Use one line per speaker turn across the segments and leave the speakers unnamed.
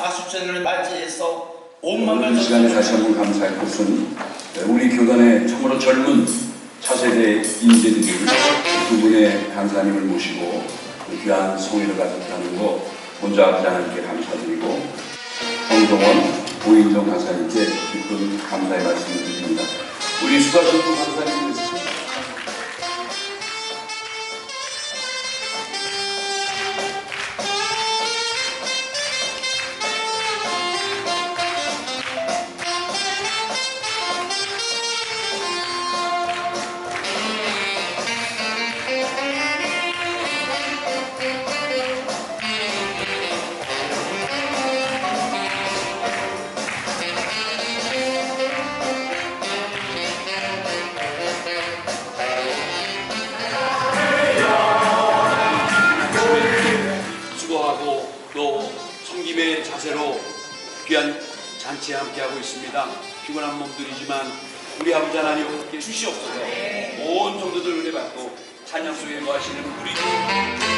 40주년을 맞이해서 온 마음을
이 시간에 다시 한번 감사할 것은 우리 교단의 참으로 젊은 차세대 인재들이 두 분의 강사님을 모시고 그 귀한 성의를 가졌다는 거 먼저 앞에 하나님께 감사드리고 성동원 고인정 강사님께 깊은 감사의 말씀을 드립니다. 우리 수가신부 강사님께서
섬김의 자세로 귀한 잔치에 함께하고 있습니다. 피곤한 몸들이지만 우리 아버지 하나님 함께 주시옵소서. 온 성도들 은혜 받고 찬양 속에 거하시는 우리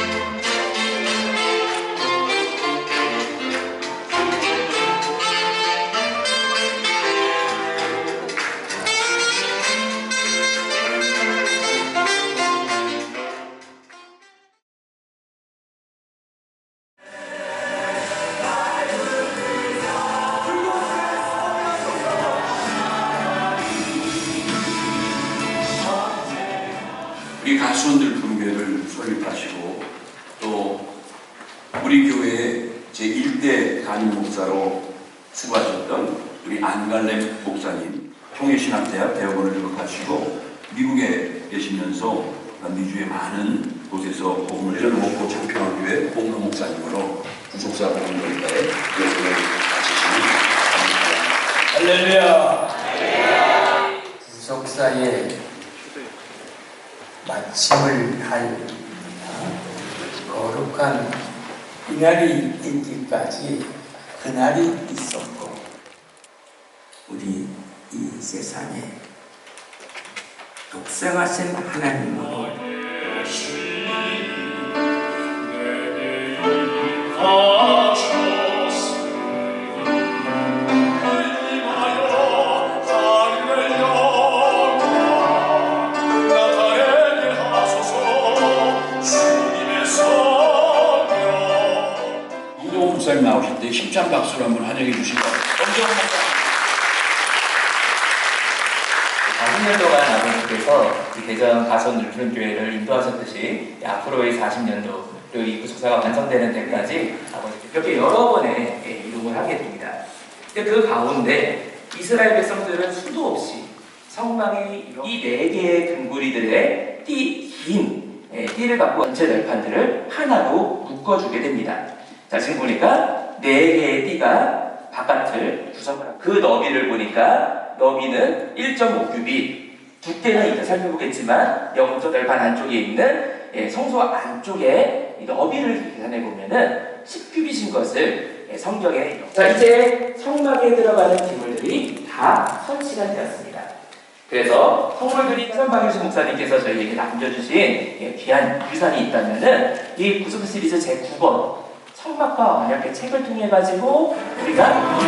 우리 가수원들 분교회를 설립하시고 또 우리 교회의 제1대 담임 목사로 수고하셨던 우리 안갈렘 목사님 통일신학대학 대학원을 졸업하시고 미국에 계시면서 미주의 많은 곳에서 복음을 전먹고 창평교회 공로 목사님으로 구속사 복음교회에 교수를 마치시는
할렐루야.
구속사의 마침을 할 거룩한 이날이 있기까지 그날이 있었고 우리 이 세상에 독생하신 하나님으로
심찬 박수로 한번 환영해 주시고 엄정훈 목사
40년 동안 아버지께서 이 대전 가선 누리교회를 인도하셨듯이 이 앞으로의 40년도 그리고 이 구속사가 완성되는 데까지 아버지께 이렇게 여러 번의 예, 이동을 하게 됩니다. 그 가운데 이스라엘 백성들은 수도 없이 성막의 이네 개의 금구리들의 띠, 긴 예, 띠를 갖고 전체 널판들을 하나로 묶어주게 됩니다. 자 지금 보니까 네 개의 띠가 바깥을 구성을 하고 그 너비를 보니까 너비는 1.5규빗 두께는 이따 살펴보겠지만 영적 널판 안쪽에 있는 예, 성소 안쪽에 이 너비를 계산해 보면은 10규빗인 것을 예, 성경에 자 이제 성막에 들어가는 기물들이 다 설치가 되었습니다. 그래서 성물들이 현방일수 목사님께서 저희에게 남겨주신 예, 귀한 유산이 있다면은 이 구속 시리즈 제 9번 성막과 언약의 책을 통해 가지고 우리가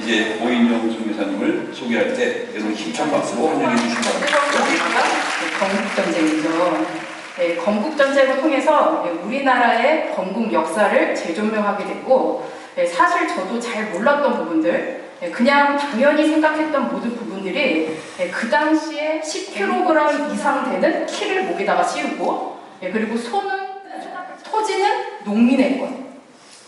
이제 오인영 선교사님을 소개할 때 여러분 힘찬 박수로 환영해 주시기 바랍니다.
건국전쟁이죠. 네, 건국전쟁을 통해서 네, 우리나라의 건국 역사를 재조명하게 됐고 네, 사실 저도 잘 몰랐던 부분들 네, 그냥 당연히 생각했던 모든 부분들이 네, 그 당시에 10kg 이상 되는 키를 목에다가 씌우고 네, 그리고 손은 토지는 농민의 것.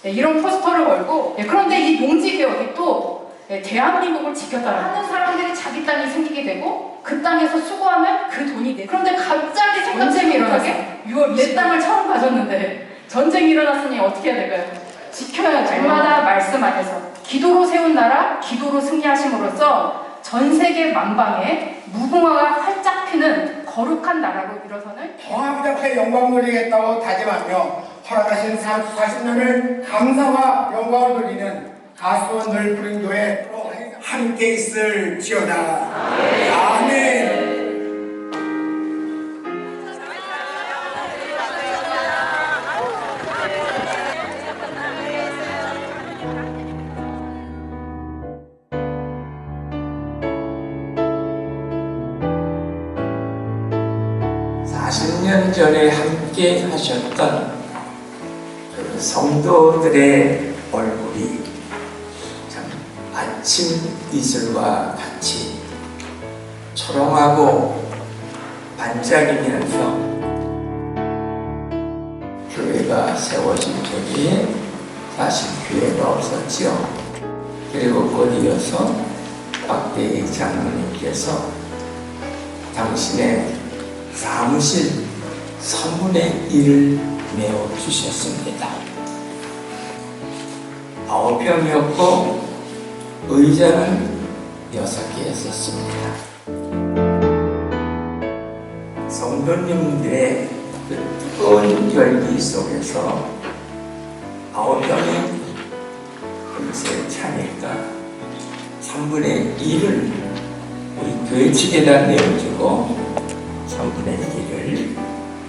네, 이런 포스터를 걸고 네, 그런데 이 농지개혁이 또 네, 대한민국을 지켰다는 하는 사람들이 자기 땅이 생기게 되고 그 땅에서 수고하면 그 돈이 내 그런데 갑자기 전쟁이 일어나게 6월 내 땅을 처음 가졌는데 전쟁이 일어났으니 어떻게 해야 될까요? 지켜야죠. 날마다 말씀 안에서 기도로 세운 나라, 기도로 승리하심으로써 전 세계 만방에 무궁화가 활짝 피는 거룩한 나라로 일어서는
통합 앞에 영광 누리겠다고 다짐하며 허락하신 40년을 감사와 영광을 누리는 가수원들 부rin교회 함께 있을지어다. 아멘.
년 전에 함께 하셨던 그 성도들의 아침 이슬과 같이 초롱하고 반짝이면서 교회가 세워진 때에 사실 교회가 없었지요. 그리고 곧 이어서 박대희 장로님께서 당신의 사무실 3분의 1을 메워 주셨습니다. 아홉 병이었고 의자는 여섯 개였었습니다. 성도님들의 그 뜨거운 열기 속에서 아홉 병이 금세 차니까 3분의 1을 우리 교회 측에다 내어주고 3분의 1을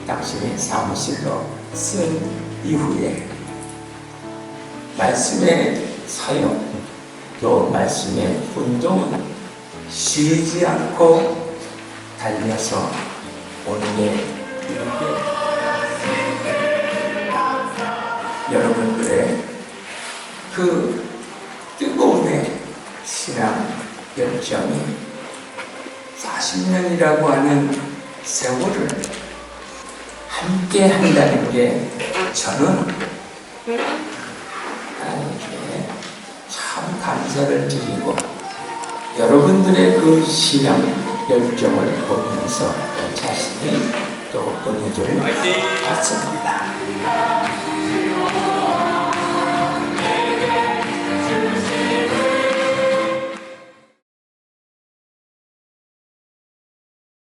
당신의 사무실로 쓴 이후에 말씀의 사용 또 말씀의 운동은 쉬지 않고 달려서 이렇게 여러분들의 그 뜨거움의 신앙 열정이 40년이라고 하는 세월을 함께 한다는 게 저는 하나님께 참 감사를 드리고 여러분들의 그 신앙 열정을 보면서 또 자신이 또 은혜를! 받습니다.